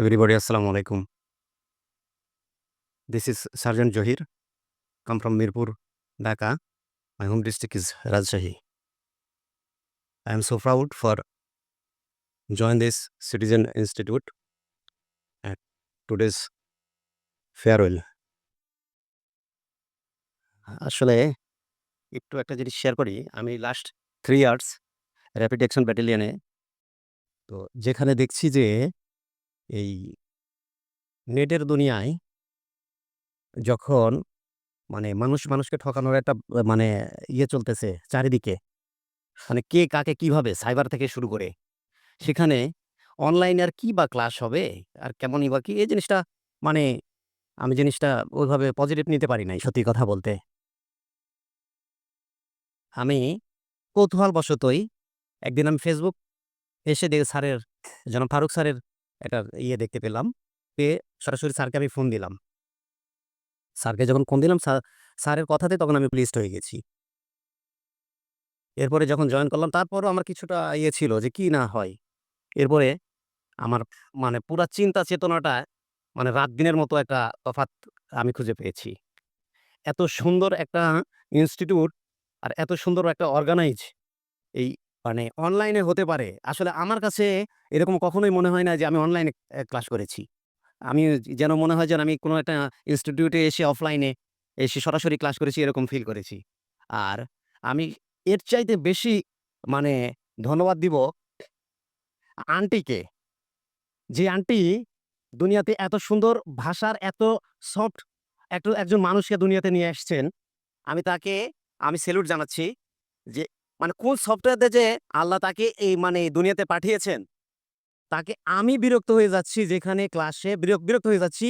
Everybody, Assalamu alaikum. This is Sergeant Johir. Come from Mirpur, Dhaka. My home district is Rajshahi. I am so proud for join this Citizen Institute at today's farewell. আসলে একটু একটা জিনিস share করি আমি last three years rapid action ব্যাটালিয়নে তো যেখানে দেখছি যে এই নেটের দুনিয়ায় যখন মানে মানুষ মানুষকে ঠকানোর একটা মানে ইয়ে চলতেছে চারিদিকে মানে কে কাকে কীভাবে সাইবার থেকে শুরু করে, সেখানে অনলাইনে আর কি বা ক্লাস হবে, আর কেমনই বা কি, এই জিনিসটা মানে আমি জিনিসটা ওইভাবে পজিটিভ নিতে পারি নাই, সত্যি কথা বলতে। আমি কৌতূহলবশতই একদিন আমি ফেসবুক এসে দেখে স্যারের যেন ফারুক স্যারের একটা ইয়ে দেখতে পেলাম। পেয়ে সরাসরি স্যারকে আমি ফোন দিলাম। স্যারকে যখন ফোন দিলাম স্যার স্যারের কথাতে তখন আমি প্লিজড হয়ে গেছি। এরপরে যখন জয়েন করলাম, তারপরও আমার কিছুটা ইয়ে ছিল যে কি না হয়। এরপরে আমার মানে পুরা চিন্তা চেতনাটা মানে রাত দিনের মতো একটা তফাৎ আমি খুঁজে পেয়েছি। এত সুন্দর একটা ইনস্টিটিউট আর এত সুন্দর একটা অর্গানাইজ এই মানে অনলাইনে হতে পারে। আসলে আমার কাছে এরকম কখনোই মনে হয় না যে আমি অনলাইনে ক্লাস করেছি। আমি যেন মনে হয় যেন আমি কোনো একটা ইনস্টিটিউটে এসে অফলাইনে এসে সরাসরি ক্লাস করেছি, এরকম ফিল করেছি। আর আমি এর চাইতে বেশি মানে ধন্যবাদ দিব আন্টিকে যে আন্টি দুনিয়াতে এত সুন্দর ভাষার এত সফট একটু একজন মানুষকে দুনিয়াতে নিয়ে আসছেন। আমি তাকে, আমি সেলুট জানাচ্ছি যে মানে কোন সফটওয়্যারতে যে আল্লাহ তাকে এই মানে দুনিয়াতে পাঠিয়েছেন, তাকে আমি বিরক্ত হয়ে যাচ্ছি, যেখানে ক্লাসে বিরক্ত বিরক্ত হয়ে যাচ্ছি।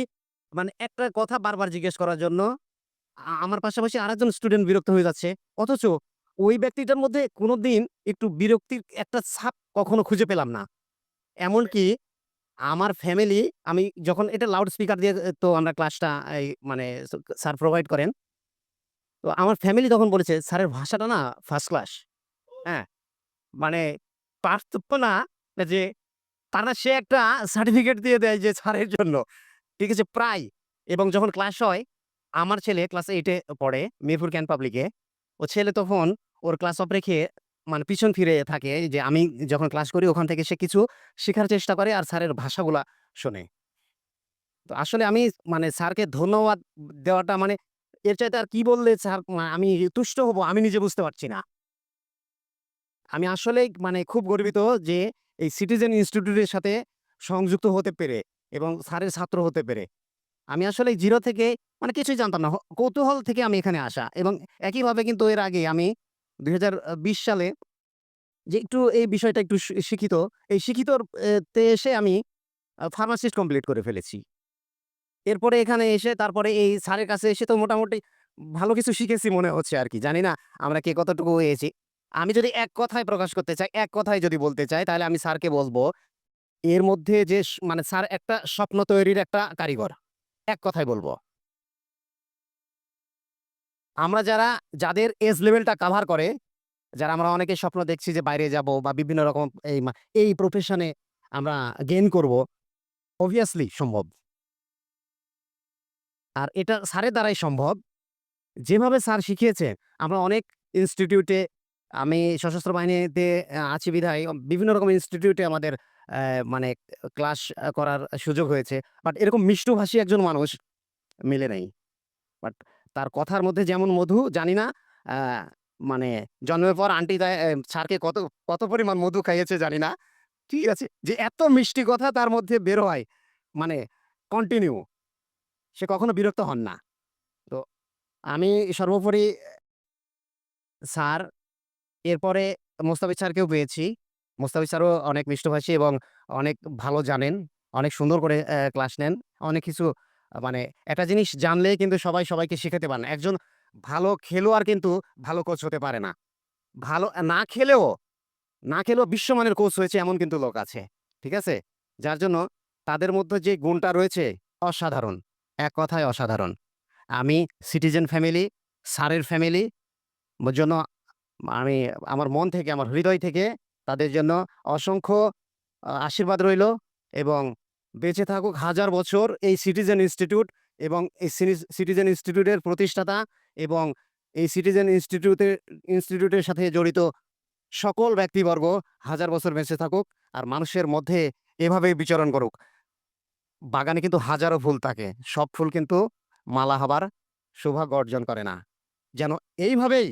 মানে একটা কথা বারবার জিজ্ঞেস করার জন্য আমার পাশাপাশি আরেকজন স্টুডেন্ট বিরক্ত হয়ে যাচ্ছে। অথচ ওই ব্যক্তিটার মধ্যে কোনোদিন একটু বিরক্তির একটা ছাপ কখনো খুঁজে পেলাম না। এমনকি আমার ফ্যামিলি আমি যখন এটা লাউড স্পিকার দিয়ে তো আমরা ক্লাসটা এই মানে স্যার প্রোভাইড করেন। তো আমার ফ্যামিলি তখন বলেছে, স্যারের ভাষাটা না ফার্স্ট ক্লাস হ্যাঁ মানে পার্থক্য না যে তারা সে একটা সার্টিফিকেট দিয়ে দেয় যে স্যারের জন্য। ঠিক আছে, প্রায়। এবং যখন ক্লাস হয়, আমার ছেলে ক্লাস এইটে পড়ে, মিরপুর ক্যান পাবলিকে ও ছেলে তখন ওর ক্লাস অফ রেখে মানে পিছন ফিরে থাকে যে আমি যখন ক্লাস করি, ওখান থেকে সে কিছু শেখার চেষ্টা করে আর স্যারের ভাষাগুলা শোনে। তো আসলে আমি মানে স্যারকে ধন্যবাদ দেওয়াটা মানে এর চাইতে আর কি বললে স্যার মা- আমি তুষ্ট হব আমি নিজে বুঝতে পারছি না। আমি আসলে মানে খুব গর্বিত যে এই সিটিজেন ইনস্টিটিউটের সাথে সংযুক্ত হতে পেরে এবং স্যারের ছাত্র হতে পেরে। আমি আসলে জিরো থেকে মানে কিছুই জানতাম না। কৌতূহল থেকে আমি এখানে আসা এবং একইভাবে কিন্তু এর আগে আমি দুই সালে যে একটু এই বিষয়টা একটু শিক্ষিত, এই শিক্ষিত তে এসে আমি ফার্মাসিস্ট কমপ্লিট করে ফেলেছি। এরপরে এখানে এসে তারপরে এই স্যারের কাছে এসে তো মোটামুটি ভালো কিছু শিখেছি মনে হচ্ছে আর কি। জানি না আমরা কে কতটুকু হয়েছি। আমি যদি এক কথায় প্রকাশ করতে চাই, এক কথায় যদি বলতে চাই, তাহলে আমি স্যারকে বলব, এর মধ্যে যে মানে স্যার একটা স্বপ্ন তৈরির একটা কারিগর, এক কথায় বলব। আমরা যারা, যাদের এজ লেভেলটা কাভার করে, যারা আমরা অনেকে স্বপ্ন দেখছি যে বাইরে যাব বা বিভিন্ন রকম এই এই প্রফেশনে আমরা গেইন করব অবভিয়াসলি সম্ভব। আর এটা স্যারের দ্বারাই সম্ভব। যেভাবে স্যার শিখিয়েছে, আমরা অনেক ইনস্টিটিউটে আমি সশস্ত্র বাহিনীতে আছি বিধায় বিভিন্ন রকম ইনস্টিটিউটে আমাদের মানে ক্লাস করার সুযোগ হয়েছে। বাট এরকম মিষ্টভাষী একজন মানুষ মিলে নাই। বাট তার কথার মধ্যে যেমন মধু, জানি না মানে জন্মের পর আন্টি স্যারকে কত কত পরিমাণ মধু খাইয়েছে জানি না। ঠিক আছে? যে এত মিষ্টি কথা তার মধ্যে বের হয় মানে কন্টিনিউ সে কখনো বিরক্ত হন না। তো আমি সর্বোপরি, স্যার এরপরে মোস্তাফিজ স্যারকেও পেয়েছি। মোস্তাফিজ স্যারও অনেক মিষ্টভাষী এবং অনেক ভালো জানেন, অনেক সুন্দর করে ক্লাস নেন। অনেক কিছু মানে একটা জিনিস জানলে কিন্তু সবাই সবাইকে শেখাতে পারে না একজন ভালো খেলোয়াড় কিন্তু ভালো কোচ হতে পারে না। ভালো, না খেলেও না খেলেও বিশ্বমানের কোচ হয়েছে এমন কিন্তু লোক আছে, ঠিক আছে? যার জন্য তাদের মধ্যে যে গুণটা রয়েছে, অসাধারণ, এক কথায় অসাধারণ। আমি সিটিজেন ফ্যামিলি স্যারের ফ্যামিলি জন্য আমি, আমার মন থেকে, আমার হৃদয় থেকে তাদের জন্য অসংখ্য আশীর্বাদ রইল এবং বেঁচে থাকুক হাজার বছর এই সিটিজেন ইনস্টিটিউট এবং এই সিটিজেন ইনস্টিটিউটের প্রতিষ্ঠাতা এবং এই সিটিজেন ইনস্টিটিউটের ইনস্টিটিউটের সাথে জড়িত সকল ব্যক্তিবর্গ হাজার বছর বেঁচে থাকুক আর মানুষের মধ্যে এভাবেই বিচরণ করুক। বাগানে কিন্তু হাজারো ফুল থাকে, সব ফুল কিন্তু মালা হবার সৌভাগ্য অর্জন করে না। যেন এইভাবেই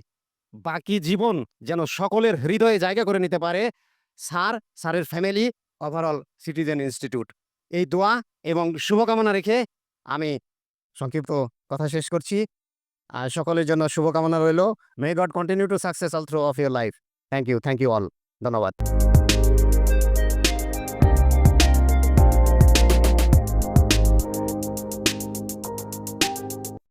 বাকি জীবন যেন সকলের হৃদয়ে জায়গা করে নিতে পারে, স্যার, স্যারের ফ্যামিলি, ওভারঅল সিটিজেন ইনস্টিটিউট। এই দোয়া এবং শুভকামনা রেখে আমি সংক্ষিপ্ত কথা শেষ করছি। আর সকলের জন্য শুভকামনা রইল। May god continue to success all through of your life thank you thank you all ধন্যবাদ।